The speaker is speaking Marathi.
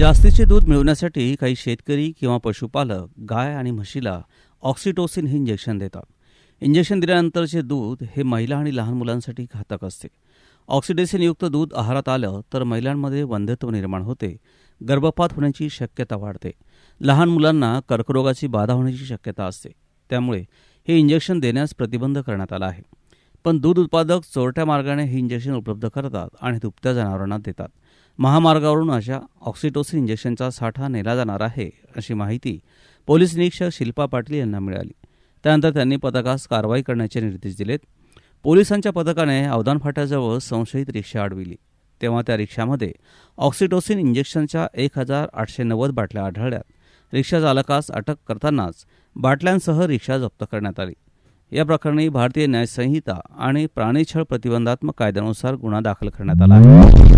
जास्तीचे दूध मिळवण्यासाठी काही शेतकरी किंवा पशुपालक गाय आणि म्हशीला ऑक्सिटोसिन हे इंजेक्शन देतात. इंजेक्शन दिल्यानंतरचे दूध हे महिला आणि लहान मुलांसाठी घातक असते. ऑक्सिडेसिनयुक्त दूध आहारात आलं तर महिलांमध्ये वंध्यत्व निर्माण होते. गर्भपात होण्याची शक्यता वाढते. लहान मुलांना कर्करोगाची बाधा होण्याची शक्यता असते. त्यामुळे हे इंजेक्शन देण्यास प्रतिबंध करण्यात आला आहे. पण दूध उत्पादक चोरट्या मार्गाने हे इंजेक्शन उपलब्ध करतात आणि दुभत्या जनावरांना देतात. महामार्गावरून अशा ऑक्सिटोसिन इंजेक्शनचा साठा नेला जाणार आहे अशी माहिती पोलीस निरीक्षक शिल्पा पाटील यांना मिळाली. त्यानंतर त्यांनी पथकास कारवाई करण्याचे निर्देश दिलेत. पोलिसांच्या पथकाने अवधान फाट्याजवळ संशयित रिक्षा अडविली तेव्हा त्या रिक्षामध्ये ऑक्सिटोसिन इंजेक्शनच्या एक हजार आठशे नव्वद बाटल्या आढळल्यात. रिक्षा चालकास अटक करतानाच बाटल्यांसह रिक्षा जप्त करण्यात आली. या प्रकरणी भारतीय न्यायसंहिता आणि प्राणीछळ प्रतिबंधात्मक कायद्यानुसार गुन्हा दाखल करण्यात आला आहे.